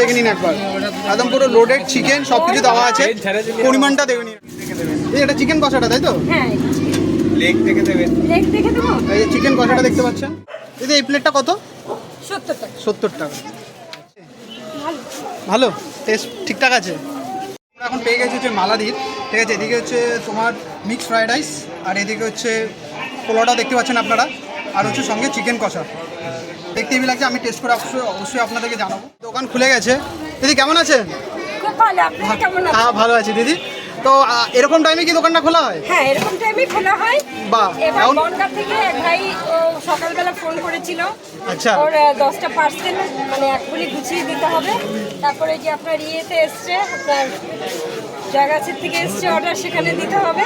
দেখে নিন একবার। একদম পুরো লোডেড চিকেন সব কিছু দেওয়া আছে। পরিমাণটা দেখে নিন। এই এটা চিকেন কষাটা তাই তো? লেগ থেকে দেবেন লেগ দেখে দেবো। এই চিকেন কষাটা দেখতে পাচ্ছেন? দিদি এই প্লেটটা কত? সত্তর টাকা সত্তর টাকা। ভালো। টেস্ট ঠিকঠাক আছে? আমরা এখন পেয়ে গেছি হচ্ছে মালাদির। ঠিক আছে এদিকে হচ্ছে তোমার মিক্স ফ্রাইড রাইস আর এদিকে হচ্ছে পোলাওটা দেখতে পাচ্ছেন আপনারা। আর হচ্ছে সঙ্গে চিকেন কষা। দেখতে লাগছে আমি টেস্ট করে অবশ্যই অবশ্যই আপনাদেরকে জানাব। দোকান খুলে গেছে। দিদি কেমন আছেন? খুব ভালো আপনারা কেমন আছেন? হ্যাঁ ভালো আছি দিদি। তো এরকম টাইমে কি দোকানটা খোলা হয়? হ্যাঁ এরকম টাইমে খোলা হয়। বাহ, এবার বনগাঁ থেকে এক ভাই সকালবেলা ফোন করেছিল। আচ্ছা। ওর দশটা পার্সেল মানে এক এখনই গুছিয়ে দিতে হবে। তারপরে যে আপনার ইয়েতে এসছে আপনার জায়গাছের থেকে এসছে অর্ডার সেখানে দিতে হবে।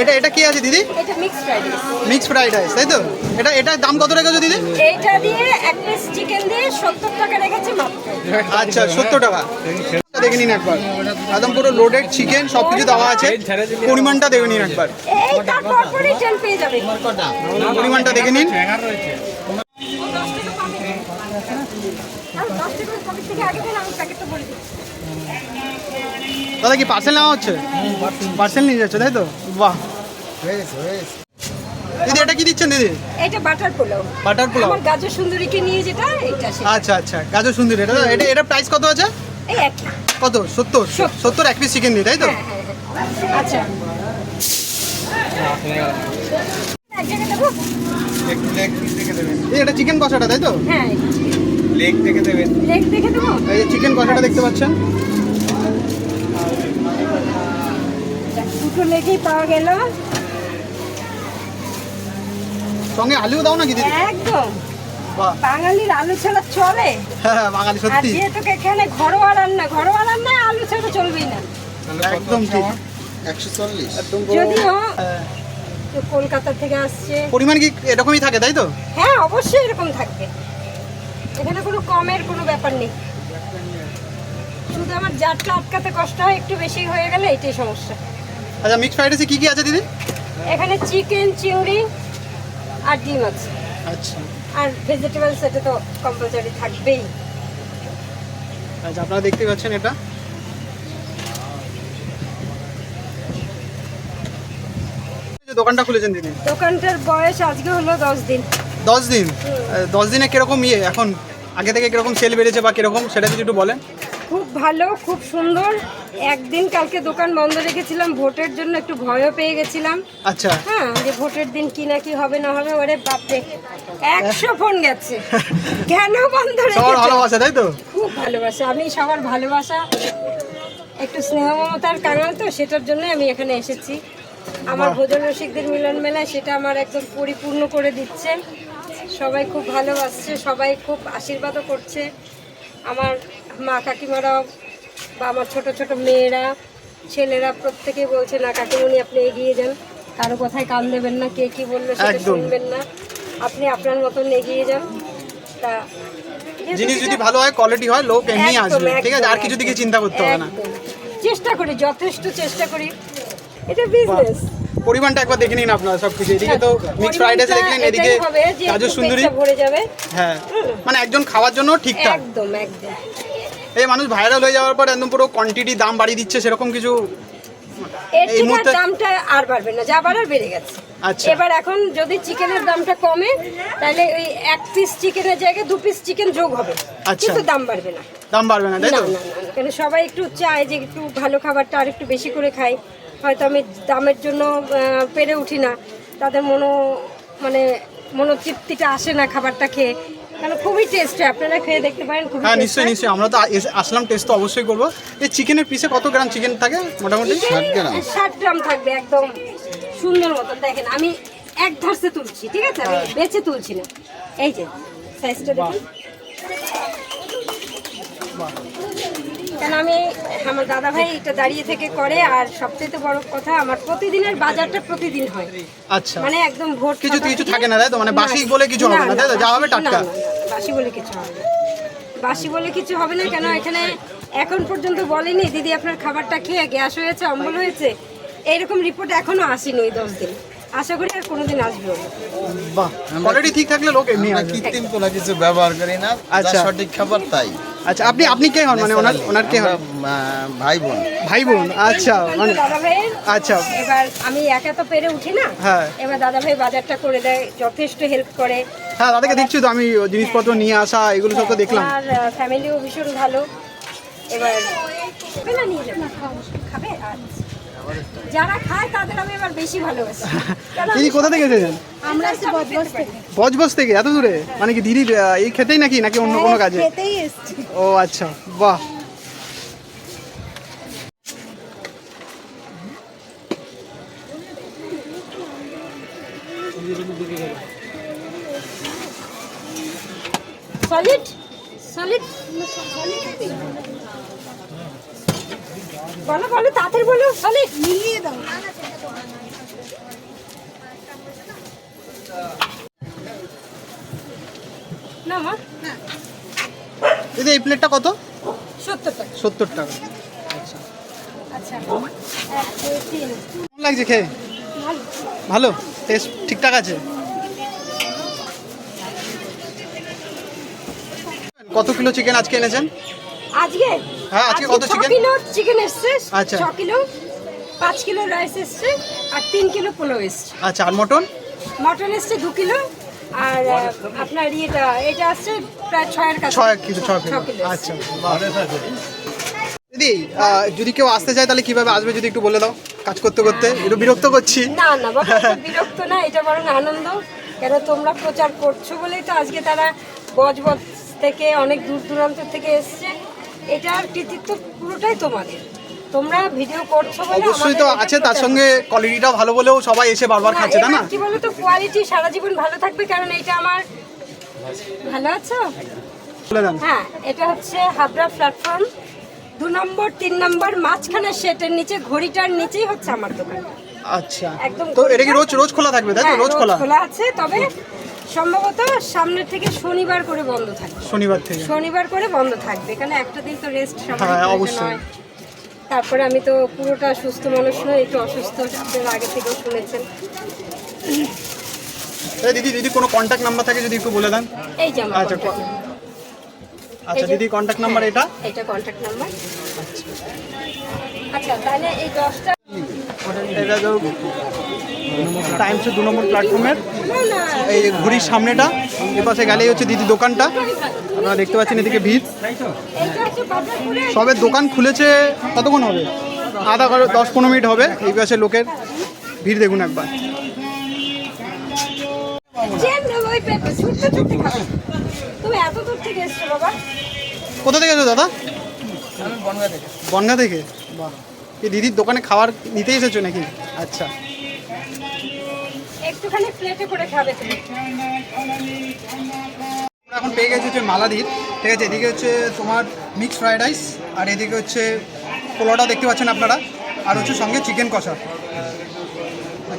এটা এটা কি আছে দিদি? এটা mix fried rice mix fried rice তাই তো? এটা এটার দাম কত রেখেছো দিদি? এইটা দিয়ে এক পিস চিকেন দিয়ে সত্তর টাকা রেখেছি মাত্র। আচ্ছা সত্তর টাকা দেখে নিন একবার। একদম পুরো লোডেড চিকেন সব কিছু দেওয়া আছে। পরিমাণটা দেখে নিন একবার। পরিমাণটা দেখে নিন। দাদা কি পার্সেল নেওয়া হচ্ছে? পার্সেল নিয়ে যাচ্ছে তাই তো? বাহ। দিদি এটা কি দিচ্ছেন দিদি? এইটা বাটার পোলাও। বাটার পোলাও। আমার গাজর সুন্দরীকে নিয়ে যেটা এইটা সেটা। আচ্ছা আচ্ছা গাজর সুন্দরী এটা এটা এটা প্রাইস কত আছে? এই একই কত? সত্তর? সত্তর। এক পিস চিকেন দিই তাই তো? হ্যাঁ হ্যাঁ হ্যাঁ। আচ্ছা। এক জায়গায় দেবো? একটু লেগ পিস থেকে দেবেন। এই এটা চিকেন কষাটা তাই তো? হ্যাঁ লেগ থেকে দেবেন। লেগ দেখে দেবো? এই চিকেন কষাটা দেখতে পাচ্ছেন? দুটো লেগেই পাওয়া গেল। সঙ্গে আলুও দাও নাকি দিদি? একদম। বাঙালির আলু ছাড়া চলে। হ্যাঁ হ্যাঁ, বাঙালি আর সত্যি। যেহেতু এখানে ঘরোয়া রান্না ঘরোয়া রান্না আলু ছাড়া চলবেই না। একদম ঠিক। একশো চল্লিশ। যদিও হ্যাঁ। কলকাতা থেকে আসছে। পরিমাণ কি এরকমই থাকে তাই তো? হ্যাঁ অবশ্যই এরকম থাকবে। এখানে কোনো কমের কোনো ব্যাপার নেই। শুধু আমার জাতটা আটকাতে কষ্ট হয় একটু বেশি হয়ে গেলে এটাই সমস্যা। আচ্ছা মিক্স ফ্রাইড রাইসে কি কি আছে দিদি? এখানে চিকেন চিংড়ি আর ডিম আছে। আচ্ছা। আর ভেজিটেবল সেটা তো কম্পালসারি থাকবেই। আচ্ছা আপনারা দেখতে পাচ্ছেন এটা? দোকানটা খুলেছেন দিদি দোকানটার বয়স আজকে হলো দশ দিন। দশ দিন? দশ দিনে কীরকম ইয়ে এখন? আগে থেকে কীরকম সেল বেড়েছে বা কীরকম? সেটা যদি একটু বলেন। খুব ভালো খুব সুন্দর। একদিন কালকে দোকান বন্ধ রেখেছিলাম ভোটের জন্য একটু ভয়ও পেয়ে গেছিলাম। আচ্ছা। হ্যাঁ যে ভোটের দিন কি না কি হবে না হবে ওরে বাপরে। একশো ফোন গেছে। কেন বন্ধ রেখেছে? ভালোবাসা তাই তো? খুব ভালোবাসা। আমি সবার ভালোবাসা। একটু স্নেহ মমতার কারণ তো সেটার জন্য আমি এখানে এসেছি। আমার ভোজন রসিকদের মিলন মেলায় সেটা আমার একদম পরিপূর্ণ করে দিচ্ছে। সবাই খুব ভালোবাসছে সবাই খুব আশীর্বাদও করছে। আমার মা কাকিমারাও বা আমার ছোট ছোট মেয়েরা ছেলেরা প্রত্যেকে বলছে না কাকিমণি আপনি এগিয়ে যান। কারও কথায় কান দেবেন না কে কি বলল সেটা শুনবেন না। আপনি আপনার মতন এগিয়ে যান। তা জিনিস যদি ভালো হয় কোয়ালিটি হয় লোক এমনি আসবে ঠিক আছে? আর কিছু দিকে চিন্তা করতে হবে না। চেষ্টা করি যথেষ্ট চেষ্টা করি। এটা বিজনেস পরিমাণটা একবার দেখে নিন আপনারা সব কিছু এদিকে তো মিক্স ফ্রাইড রাইস দেখলেন এদিকে গাজর সুন্দরী। ভরে যাবে। হ্যাঁ। মানে একজন খাওয়ার জন্য ঠিকঠাক। একদম একদম। এই মানুষ ভাইরাল হয়ে যাওয়ার পর একদম পুরো কোয়ান্টিটি দাম বাড়িয়ে দিচ্ছে সেরকম কিছু এর মুহূর্তে- দামটা আর বাড়বে না যা বাড়ার বেড়ে গেছে। আচ্ছা। এবার এখন যদি চিকেনের দামটা কমে তাহলে ওই এক পিস চিকেনের জায়গায় দু পিস চিকেন যোগ হবে। আচ্ছা। কিন্তু দাম বাড়বে না। দাম বাড়বে না তাই তো? কেন সবাই একটু চায় যে একটু ভালো খাবারটা আর একটু বেশি করে খাই। হয়তো আমি দামের জন্য পেরে উঠি না। তাদের মনো মানে মনোতৃপ্তিটা আসে না খাবারটা খেয়ে। কারণ খুবই টেস্ট আপনারা খেয়ে দেখতে পারেন খুবই হ্যাঁ নিশ্চয়ই নিশ্চয়ই। আমরা তো এস- আসলাম টেস্ট তো অবশ্যই করব। এই চিকেনের পিসে কত গ্রাম চিকেন থাকে মোটামুটি? ষাট গ্রাম ষাট গ্রাম থাকবে একদম সুন্দর মতন। দেখেন আমি এক ধারসে তুলছি ঠিক আছে? আমি বেছে তুলছি না। এই যে সাইজটা দেখুন। কেন আমি আমার দাদা ভাই এটা দাঁড়িয়ে থেকে করে আর সবচেয়ে বড় কথা আমার প্রতিদিনের বাজারটা প্রতিদিন হয় আচ্ছা মানে একদম ভোট কিছু কিছু থাকে না, তাই তো? মানে বাসি বলে কিছু হবে না, তাই তো? যা হবে টাটকা। বাসি বলে কিছু হবে না বাসি বলে কিছু হবে না কেন এখানে এখন পর্যন্ত বলেনি দিদি আপনার খাবারটা খেয়ে গ্যাস হয়েছে অম্বল হয়েছে এইরকম রিপোর্ট এখনও আসেনি ওই দশ দিন আশা করি আর কোনোদিন আসবে বাহ কোয়ালিটি ঠিক থাকলে লোক এমনি কৃত্রিম কোনো কিছু ব্যবহার করি না আচ্ছা। সঠিক খাবার তাই আচ্ছা আপনি আপনি কে হন? মানে ওনার ওনার কে হন? ভাই বোন ভাই বোন আচ্ছা মানে আচ্ছা। এবার আমি একা তো পেরে উঠি না। হ্যাঁ। এবার দাদা ভাই বাজারটা করে দেয় যথেষ্ট হেল্প করে। হ্যাঁ দাদাকে দেখছি তো আমি জিনিসপত্র নিয়ে আসা এগুলো সব তো দেখলাম। আর ফ্যামিলিও ভীষণ ভালো। এবার খাবে না নিয়ে যাবে। খাবে? আচ্ছা। যারা খায় তাদের আমি এবার বেশি ভালোবাসি। দিদি কোথা থেকে এসেছেন? আমরা এসে বদমাস থেকে। বজবজ থেকে? এত দূরে? মানে কি আহ, এই খেতেই নাকি নাকি অন্য কোনো কাজে? খেতেই এসছি। ও আচ্ছা বাহ। Solid solid? সলিড? বলো বলো তাড়াতাড়ি বলো সলিড মিলিয়ে দাও না মা দিদি এই প্লেটটা কত? সত্তর টাকা। আচ্ছা। কেমন লাগছে খেয়ে? ভালো। টেস্ট ঠিকঠাক আছে? কত কিলো চিকেন আজকে এনেছেন? আজকে? হ্যাঁ, আজকে কত chicken? কিলো চিকেন এসছে। আচ্ছা। ছ কিলো পাঁচ কিলো রাইস এসছে আর তিন কিলো পোলাও এসছে। আচ্ছা আর মটন মটন এসছে দু কিলো আর আপনার ইয়েটা এটা আসছে প্রায় ছয়ের কাছে ছয় কিলো। ছ কিলো আচ্ছা। দিদি যদি কেউ আসতে চায় তাহলে কীভাবে আসবে যদি একটু বলে দাও? কাজ করতে করতে। একটু বিরক্ত করছি। না না বাবা বিরক্ত না এটা বরং আনন্দ। কেন তোমরা প্রচার করছ বলেই তো আজকে তারা বজবজ থেকে অনেক দূর দূরান্ত থেকে এসছে। এটার কৃতিত্ব পুরোটাই তোমাদের। তোমরা ভিডিও করছ বলে অবশ্যই তো আছে তার সঙ্গে কোয়ালিটিটাও ভালো বলেও সবাই এসে বারবার খাচ্ছে না? কি বলতো কোয়ালিটি সারা জীবন ভালো থাকবে কারণ এটা আমার ভালো আছো? হ্যাঁ এটা হচ্ছে হাবড়া প্ল্যাটফর্ম দু নম্বর তিন নম্বর মাঝখানে সেটের নিচে ঘড়িটার নিচেই হচ্ছে আমার দোকান। আচ্ছা একদম তো এটা কি রোজ রোজ খোলা থাকবে তাই তো? হ্যাঁ, রোজ খোলা। খোলা আছে তবে সম্ভবত সামনের থেকে শনিবার করে বন্ধ থাকবে। শনিবার থেকে। শনিবার করে বন্ধ থাকবে এখানে একটা দিন তো রেস্ট সবার হ্যাঁ, অবশ্যই। তারপরে আমি তো পুরোটা সুস্থ মানুষ হয়ে একটু অসুস্থ আপনারা আগে থেকেও শুনেছেন। দিদি দিদি কোনো কন্ট্যাক্ট নাম্বার থাকে যদি একটু বলে দেন? এই যে আচ্ছা। আচ্ছা দিদি কন্ট্যাক্ট নাম্বার এটা? এটা কন্ট্যাক্ট নাম্বার আচ্ছা তাহলে এই দশটা এটা টাইমস দু নম্বর প্ল্যাটফর্মের এই ঘড়ির সামনেটা, এ পাশে গেলেই হচ্ছে দিদি দোকানটা। আপনারা দেখতে পাচ্ছেন এদিকে ভিড়। সবে দোকান খুলেছে, কতক্ষণ হবে? আধা ঘণ্টা, দশ পনেরো মিনিট হবে। এই পাশে লোকের ভিড় দেখুন একবার। দূর থেকে এসছো বাবা? কোথা থেকে দাদা বনগা থেকে। বাহ এই দিদির দোকানে খাবার নিতে এসেছ নাকি? আচ্ছা। একটুখানি প্লেটে করে খাবে আমরা এখন পেয়ে গেছি হচ্ছে মালাদির। ঠিক আছে এদিকে হচ্ছে তোমার মিক্স ফ্রাইড রাইস আর এদিকে হচ্ছে পোলাওটা দেখতে পাচ্ছেন আপনারা। আর হচ্ছে সঙ্গে চিকেন কষা।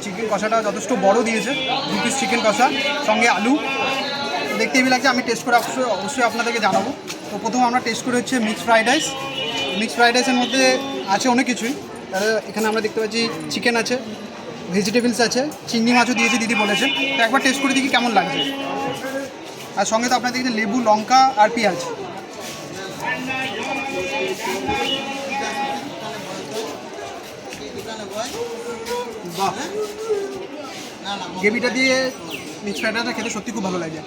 চিকেন কষাটা যথেষ্ট বড় দিয়েছে দু পিস চিকেন কষা সঙ্গে আলু। দেখতে হেবি লাগছে আমি টেস্ট করে অবশ্যই অবশ্যই আপনাদেরকে জানাব। তো প্রথম আমরা টেস্ট করে হচ্ছে mix fried rice mix fried রাইসের মধ্যে আছে অনেক কিছুই। তাহলে এখানে আমরা দেখতে পাচ্ছি চিকেন আছে ভেজিটেবলস আছে, চিংড়ি মাছও দিয়েছে, দিদি বলেছে। তো একবার টেস্ট করে দেখি কেমন লাগছে। আর সঙ্গে তো আপনাদের দেখছি লেবু, লঙ্কা আর পেঁয়াজ। বাহ। গ্রেভিটা দিয়ে মিক্স ফ্রাইড খেতে সত্যি খুব ভালো লাগে।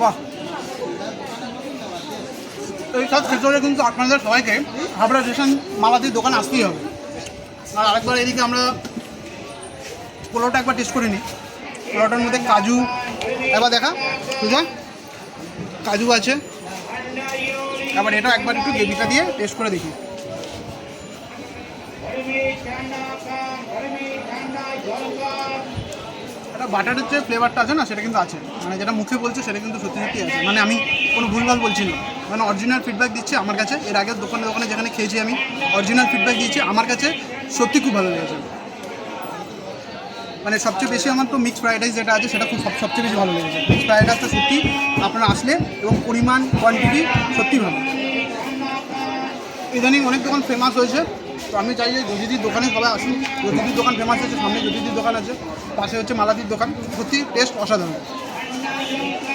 বাহ। এই সব ক্ষেত্রে কিন্তু আপনাদের সবাইকে হাবড়া স্টেশন মালাদির দোকান আসতেই হবে। আর আরেকবার এদিকে আমরা পোলাওটা একবার টেস্ট করে নিই। পোলাওটার মধ্যে কাজু একবার দেখা বুঝা কাজু আছে। এবার এটা একবার একটু গ্রেভিটা দিয়ে টেস্ট করে দেখি। এটা বাটারের যে ফ্লেভারটা আছে না, সেটা কিন্তু আছে। মানে যেটা মুখে বলছে, সেটা কিন্তু সত্যি সত্যি আছে। মানে আমি কোনো ভুলভাল বলছি না। মানে অরিজিনাল ফিডব্যাক দিচ্ছে আমার কাছে। এর আগের দোকানে দোকানে যেখানে খেয়েছি আমি অরিজিনাল ফিডব্যাক দিয়েছি, আমার কাছে সত্যি খুব ভালো লেগেছে। মানে সবচেয়ে বেশি আমার তো মিক্স ফ্রাইড রাইস যেটা আছে, সেটা খুব সব- সবচেয়ে বেশি ভালো লেগেছে। মিক্স ফ্রাইড রাইসটা সত্যি আপনারা আসলে এবং পরিমাণ কোয়ান্টিটি সত্যি ভালো। ইদানিং অনেক দোকান ফেমাস হয়েছে। তো আমি চাই যে জ্যোতিদির দোকানে সবাই আসুন জ্যোতিদির দোকান ফেমাস হয়েছে, সামনে জ্যোতিদির দোকান আছে, পাশে হচ্ছে মালাদির দোকান। সত্যি টেস্ট অসাধারণ।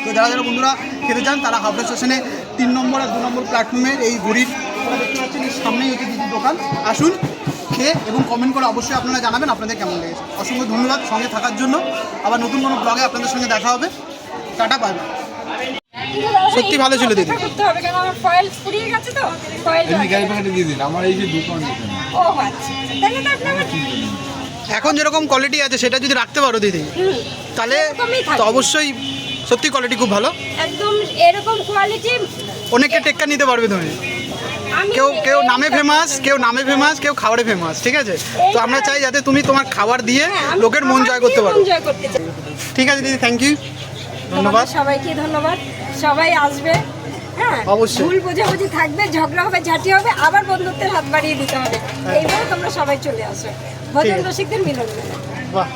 তো যারা যারা বন্ধুরা খেতে চান, তারা হাবড়া স্টেশনে তিন নম্বর আর দু নম্বর প্ল্যাটফর্মের এই ঘড়ির আপনারা দেখতে পাচ্ছেন সামনেই হচ্ছে দিদির দোকান। আসুন খেয়ে এবং কমেন্ট করে অবশ্যই আপনারা জানাবেন আপনাদের কেমন লেগেছে। অসংখ্য ধন্যবাদ সঙ্গে থাকার জন্য। আবার নতুন কোনো ব্লগে আপনাদের সঙ্গে দেখা হবে। টাটা পাবে সত্যি ভালো ছিল দিদি। করতে হবে কারণ আমার ফয়েল ফুরিয়ে গেছে তো? ফয়েল এমনি গাড়ি প্যাকেটে দিয়ে দিন। আমার এই যে দোকান ও আচ্ছা। তাহলে তো আপনার এখন যেরকম কোয়ালিটি আছে সেটা যদি রাখতে পারো দিদি তাহলে তো অবশ্যই সত্যি কোয়ালিটি খুব ভালো? একদম এরকম কোয়ালিটি অনেকে টেক্কা নিতে পারবে তুমি। কেউ কেউ নামে ফেমাস কেউ নামে ফেমাস কেউ খাবারে ফেমাস ঠিক আছে? তো আমরা চাই যাতে তুমি তোমার খাবার দিয়ে হ্যাঁ, লোকের মন জয় করতে পারো। ঠিক আছে দিদি থ্যাংক ইউ ধন্যবাদ। সবাইকে ধন্যবাদ। সবাই আসবে হ্যাঁ? অবশ্যই। ভুল বোঝাবুঝি থাকবে ঝগড়া হবে ঝাঁটি হবে আবার বন্ধুত্বের হাত বাড়িয়ে দিতে হবে। এইভাবে তোমরা সবাই চলে আসো। ভোজন। রসিকদের মিলন। মেলা বাহ